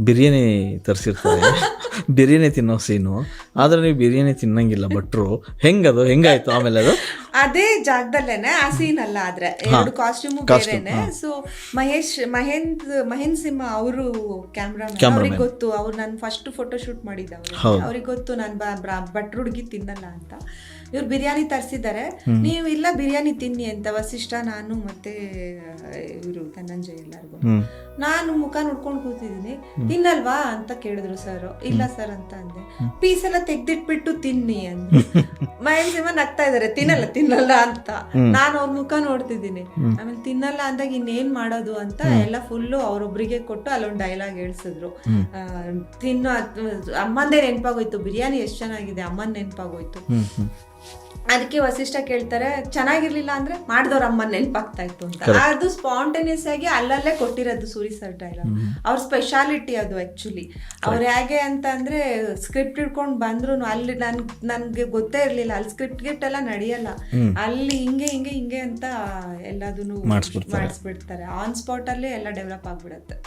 ಬಿರಿಯಾನಿ ತರಿಸಿರ್ತಾರೆ. ಬಿರಿಯಾನಿ ತಿನ್ನೋ ಸೀನು. ಆದ್ರೆ ನೀವು ಬಿರಿಯಾನಿ ತಿನ್ನಂಗಿಲ್ಲ ಭಟ್ರು. ಹೆಂಗದು? ಹೆಂಗಾಯ್ತು ಆಮೇಲೆ ಅದು? ಅದೇ ಜಾಗದಲ್ಲೇನೆ ಆ ಸೀನ್ ಅಲ್ಲ ಆದ್ರೆ ಎರಡು ಕಾಸ್ಟ್ಯೂಮ್ ಬೇರೆನೆ. ಸೊ ಮಹೇಶ್ ಮಹೇಂದ್ರ ಮಹೇಂದ್ರ ಸಿಂಹ ಅವರು ಕ್ಯಾಮ್ರಾ ಅವ್ರಿಗೆ ಗೊತ್ತು ಅವ್ರು ನಾನು ಫಸ್ಟ್ ಫೋಟೋ ಶೂಟ್ ಮಾಡಿದ್ದೆ ಅವ್ರಿಗೆ ಅವ್ರಿಗೆ ಗೊತ್ತು ನಾನು ಭಟ್ರು ಹುಡುಗಿ ತಿನ್ನಲ್ಲ ಅಂತ. ಇವ್ರು ಬಿರಿಯಾನಿ ತರಿಸಿದ್ದಾರೆ. ನೀವು ಇಲ್ಲ ಬಿರಿಯಾನಿ ತಿನ್ನಿ ಅಂತ ವಸಿಷ್ಠ ನಾನು ಮತ್ತೆ ಇವರು ಧನಂಜಯ ಎಲ್ಲರಿಗೂ. ನಾನು ಮುಖ ನೋಡ್ಕೊಂಡು ಕೂತಿದ್ದೀನಿ. ತಿನ್ನಲ್ವಾ ಅಂತ ಕೇಳಿದ್ರು ಸರ್. ಇಲ್ಲ ಸರ್ ಅಂತ ಅಂದೆ. ಪೀಸ್ ಎಲ್ಲ ತೆಗ್ದಿಟ್ಬಿಟ್ಟು ತಿನ್ನಿ ಅಂತ ಮಹೇಶ್ ಸಿಂಹ ನಗ್ತಾ ಇದಾರೆ ತಿನ್ನಲ್ಲ ತಿನ್ನಲ್ಲ ಅಂತ. ನಾನು ಅವ್ರ ಮುಖ ನೋಡ್ತಿದ್ದೀನಿ. ಆಮೇಲೆ ತಿನ್ನಲ್ಲ ಅಂದಾಗ ಇನ್ನೇನ್ ಮಾಡೋದು ಅಂತ ಎಲ್ಲ ಫುಲ್ಲು ಅವ್ರೊಬ್ರಿಗೆ ಕೊಟ್ಟು ಅಲ್ಲೊಂದು ಡೈಲಾಗ್ ಹೇಳ್ಸಿದ್ರು. ತಿನ್ನೋ ಅಮ್ಮಂದೇ ನೆನಪಾಗೋಯ್ತು. ಬಿರಿಯಾನಿ ಎಷ್ಟು ಚೆನ್ನಾಗಿದೆ ಅಮ್ಮನ್ ನೆನಪಾಗೋಯ್ತು. ಅದಕ್ಕೆ ವಸಿಷ್ಠ ಕೇಳ್ತಾರೆ ಚೆನ್ನಾಗಿರ್ಲಿಲ್ಲ ಅಂದ್ರೆ ಮಾಡಿದವ್ರ ಅಮ್ಮನ್ ನೆನಪಾಗ್ತಾ ಇತ್ತು ಅಂತ ಅದು ಸ್ಪಾಂಟೇನಿಯಸ್ ಆಗಿ ಅಲ್ಲಲ್ಲೇ ಕೊಟ್ಟಿರೋದು ಸೂರಿ ಸರ್ ಡೈಲಾಗ್ ಅವ್ರ ಸ್ಪೆಷಾಲಿಟಿ ಅದು ಆಕ್ಚುಲಿ ಅವ್ರು ಹೇಗೆ ಅಂತ ಅಂದ್ರೆ ಸ್ಕ್ರಿಪ್ಟ್ ಇಟ್ಕೊಂಡು ಬಂದ್ರು ಅಲ್ಲಿ ನನ್ ನನ್ಗೆ ಗೊತ್ತೇ ಇರ್ಲಿಲ್ಲ. ಅಲ್ಲಿ ಸ್ಕ್ರಿಪ್ಟ್ ಗಿಫ್ಟ್ ಎಲ್ಲ ನಡೆಯಲ್ಲ ಅಲ್ಲಿ ಹಿಂಗೆ ಹಿಂಗೆ ಹಿಂಗೆ ಅಂತ ಎಲ್ಲದನ್ನು ಮಾಡಿಸ್ಬಿಡ್ತಾರೆ. ಆನ್ ಸ್ಪಾಟ್ ಅಲ್ಲೇ ಎಲ್ಲ ಡೆವಲಪ್ ಆಗ್ಬಿಡತ್ತೆ.